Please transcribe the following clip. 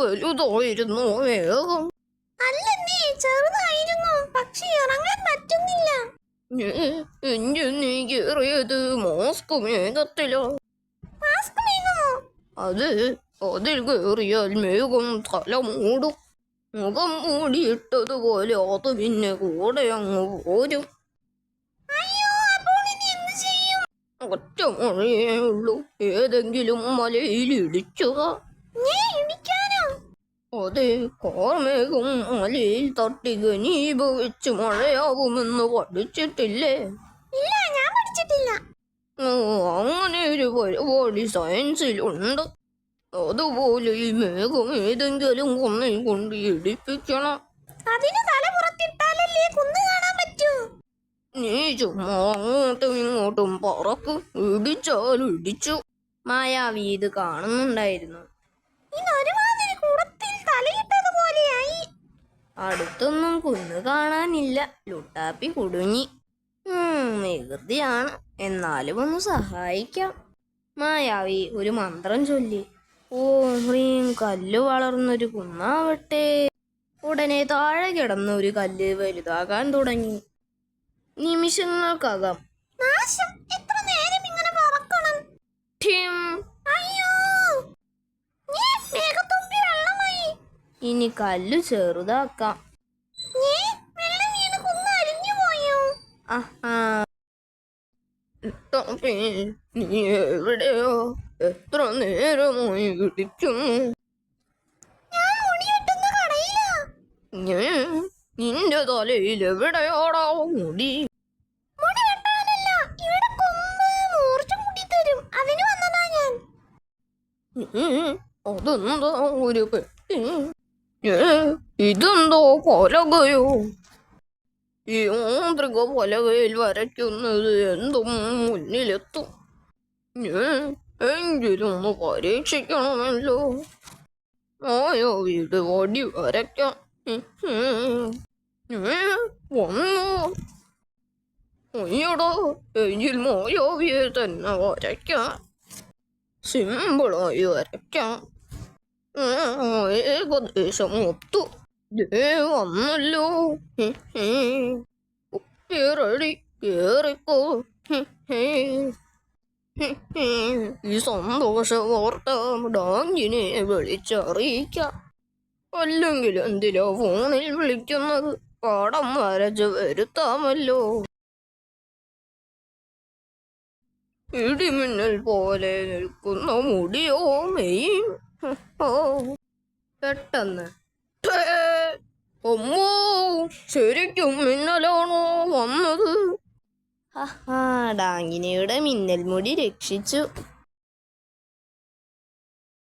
വലുതായിരുന്നു വേഗം അല്ലെന്നേ ചെറുതായിരുന്നു? പക്ഷെ ഇറങ്ങാൻ പറ്റുന്നില്ല. എന്റെ നീ കയറിയത് മോസ്ക് മേഘത്തിലോ മാസ്ക് മേഘമോ അത് അതിൽ കയറിയാൽ മേഘം തല മൂടും. മുഖം മൂടിയിട്ടതുപോലെ അത് പിന്നെ കൂടെ അങ്ങ് പോരും. ഒറ്റ മഴയേ ഉള്ളൂ. ഏതെങ്കിലും മലയിൽ ഇടിച്ചുക. അതെ കാർമേഘം മലയിൽ തട്ടി ഘനീഭവിച്ച് മഴയാവുമെന്ന് പഠിച്ചിട്ടില്ലേ? ഇല്ല ഞാൻ പഠിച്ചിട്ടില്ല. അങ്ങനെ ഒരു പരിപാടി സയൻസിലുണ്ട്. അതുപോലെ ഈ മേഘം ഏതെങ്കിലും കൊന്നിൽ കൊണ്ട് ഇടിപ്പിക്കണം. അതിന് തല പുറത്തിട്ടാലല്ലേ കുന്ന് കാണാൻ പറ്റൂ? നീ ചുമ്മാ അങ്ങോട്ടും ഇങ്ങോട്ടും പറക്കും. ഇടിച്ചാൽ ഇടിച്ചു. മായാവി ഇത് കാണുന്നുണ്ടായിരുന്നു. അടുത്തൊന്നും കുന്ന് കാണാനില്ല. ലുട്ടാപ്പി കുടുങ്ങി. വികൃതിയാണ് എന്നാലും ഒന്ന് സഹായിക്കാം. മായാവി ഒരു മന്ത്രം ചൊല്ലി. ഓ ഹ്രീം കല്ല് വളർന്നൊരു കുന്നാവട്ടെ. ഉടനെ താഴെ കിടന്ന ഒരു കല്ല് വലുതാകാൻ തുടങ്ങി. നിമിഷങ്ങൾക്കകം. ഇനി കല്ല് ചെറുതാക്കാം. നീ എവിടെയോ എത്ര നേരമായി ഇടിക്കുന്നു. നിന്റെ തലയിൽ എവിടെയോടാ മുടി? അതെന്താ ഒരു പെട്ടി? ഇതെന്തോ കൊലകയോ ഈ മാന്ത്രിക പലകയിൽ വരയ്ക്കുന്നത് എന്തും മുന്നിലെത്തും എങ്കിലൊന്ന് പരീക്ഷിക്കണമല്ലോ ആയോ വീട് ഓടി വരയ്ക്കാം. വന്നു മായാവിയെ തന്നെ വരയ്ക്കാം സിമ്പിളായി വരയ്ക്കാം ഏകദേശം ഒത്തു വന്നല്ലോ റെഡി ഹി. ഈ സന്തോഷ വാർത്ത ഡാങ്കിനെ വിളിച്ചറിയിക്കാം. അല്ലെങ്കിൽ എന്തിനാ ഫോണിൽ വിളിക്കുന്നത്? പടം വരച്ച് വരുത്താമല്ലോ. ഇടിമിന്നൽ പോലെ നിൽക്കുന്ന മുടിയോ മെയ്യും പെട്ടെന്ന്. ശരിക്കും മിന്നലാണോ വന്നത്? ഡാങ്കിനിയുടെ മിന്നൽ മുടി രക്ഷിച്ചു.